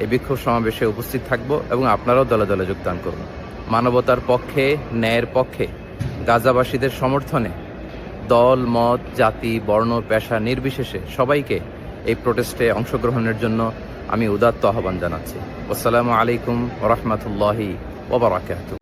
এই বিক্ষোভ সমাবেশে উপস্থিত থাকব এবং আপনারাও দলে দলে যোগদান করুন। মানবতার পক্ষে, ন্যায়ের পক্ষে, গাজাবাসীদের সমর্থনে দল, মত, জাতি, বর্ণ, পেশা নির্বিশেষে সবাইকে এই প্রোটেস্টে অংশগ্রহণের জন্য আমি উদাত্ত আহ্বান জানাচ্ছি। আসসালামু আলাইকুম রহমতুল্লাহি ওবরাকাতু